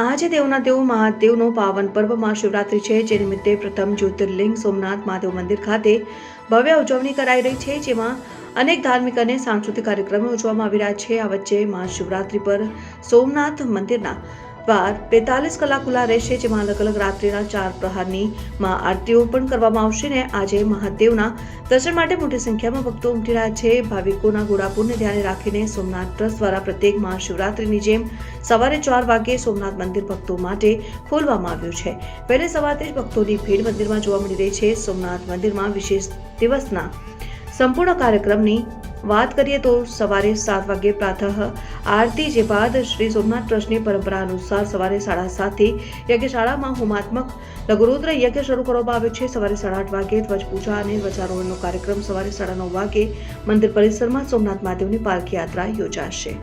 આજે દેવના દેવ મહાદેવનો પાવન પર્વ મહાશિવરાત્રિ છે, જે નિમિત્તે પ્રથમ જ્યોતિર્લિંગ સોમનાથ મહાદેવ મંદિર ખાતે ભવ્ય ઉજવણી કરાઈ રહી છે, જેમાં અનેક ધાર્મિક અને સાંસ્કૃતિક કાર્યક્રમો ઉજવવામાં આવી રહ્યા છે. આ વચ્ચે મહાશિવરાત્રિ પર સોમનાથ મંદિરના દ્વાર બેતાલીસ કલાક ખુલ્લા રહેશે, જેમાં અલગ અલગ રાત્રિના ચાર પ્રહારની માં આરતીઓ પણ કરવામાં આવશે ને આજે મહાદેવના દર્શન માટે મોટી સંખ્યામાં ભક્તો ઉમટી રહ્યા છે. ભાવિકોના ઘોડાપુરને ધ્યાને રાખીને સોમનાથ ટ્રસ્ટ દ્વારા પ્રત્યેક મહાશિવરાત્રિની જેમ સવારે ચાર વાગે સોમનાથ મંદિર ભક્તો માટે ખોલવામાં આવ્યું છે. વહેલી સવારથી જ ભક્તોની ભીડ મંદિરમાં જોવા મળી રહી છે. સોમનાથ મંદિરમાં વિશેષ દિવસના સંપૂર્ણ કાર્યક્રમની વાત કરીએ તો સવારે સાત વાગે પ્રાતઃ આરતી જે બાદ શ્રી સોમનાથ ટ્રસ્ટની પરંપરા અનુસાર સવારે સાડા સાતથી યજ્ઞશાળામાં હોમાત્મક લઘુરુદ્ર યજ્ઞ શરૂ કરવામાં આવે છે. સવારે સાડા આઠ વાગે ધ્વજ પૂજા અને ધ્વજારોહણનો કાર્યક્રમ સવારે સાડા નવ વાગે મંદિર પરિસરમાં સોમનાથ મહાદેવની પાલખી યાત્રા યોજાશે.